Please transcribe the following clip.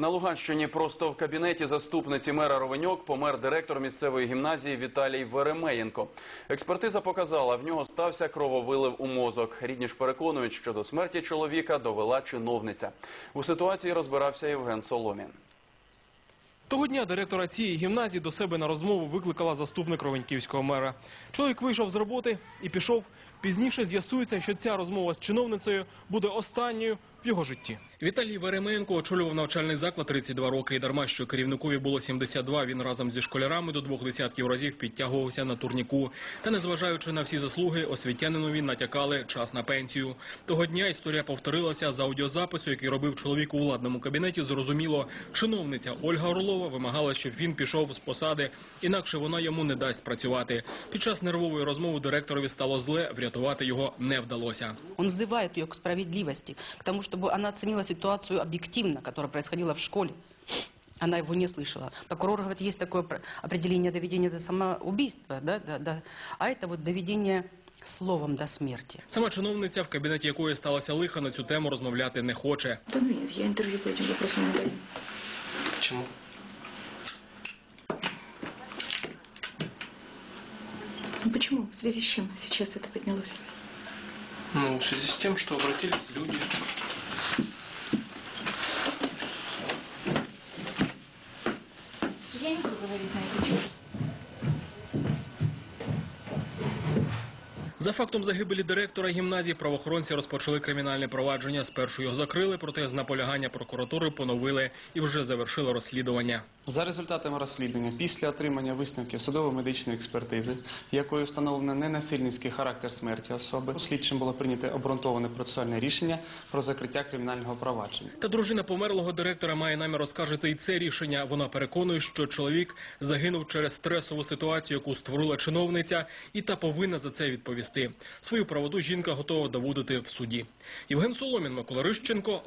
На Луганщині просто в кабінеті заступниці мера Ровеньок помер директор місцевої гімназії Віталій Веремеєнко. Експертиза показала, в нього стався крововилив у мозок. Рідні ж переконують, що до смерті чоловіка довела чиновниця. У ситуації розбирався Євген Соломін. Того дня директора цієї гімназії до себе на розмову викликала заступник Ровеньківського мера. Чоловік вийшов з роботи і пішов. Пізніше з'ясується, що ця розмова з чиновницею буде останньою в його житті. Віталій Веременко очолював навчальний заклад 32 роки. І дарма, що керівникові було 72, він разом зі школярами до двох десятків разів підтягувався на турніку. Та незважаючи на всі заслуги, освітянинові натякали час на пенсію. Того дня історія повторилася з аудіозапису, який робив чоловік у владному кабінеті. Зрозуміло, чиновниця Ольга Орлова вимагала, щоб він пішов з посади, інакше вона йому не дасть працювати. Під час нервової розмови директорові стало зле, врятувати його не вдалося. Он взывает ее к справедливости, к тому, чтобы она оценила ситуацию объективно, которая происходила в школе. Она его не слышала. Прокурор говорит, есть такое про- определение доведения до самоубийства, да, да, да. а это вот доведение словом до смерти. Сама чиновниця, в кабінеті якої сталося лиха, на цю тему розмовляти не хоче. Да ну нет, я интервью по этим вопросам не даю. Чому? Ну почему? В связи с чем сейчас это поднялось? Ну, в связи с тем, что обратились люди. Я не буду говорить на эту тему. За фактом загибелі директора гімназії правоохоронці розпочали кримінальне провадження. Спершу його закрили, проте з наполягання прокуратури поновили і вже завершили розслідування. За результатами розслідування, після отримання висновків судово-медичної експертизи, якою встановлено ненасильницький характер смерті особи, слідчим було прийнято обґрунтоване процесуальне рішення про закриття кримінального провадження. Та дружина померлого директора має намір оскаржити і це рішення. Вона переконує, що чоловік загинув через стресову ситуацію, яку створила чиновниця, і та повинна за це відповісти. Свою правоту жінка готова доводити в суді. Євген Соломін, Микола Рищенко,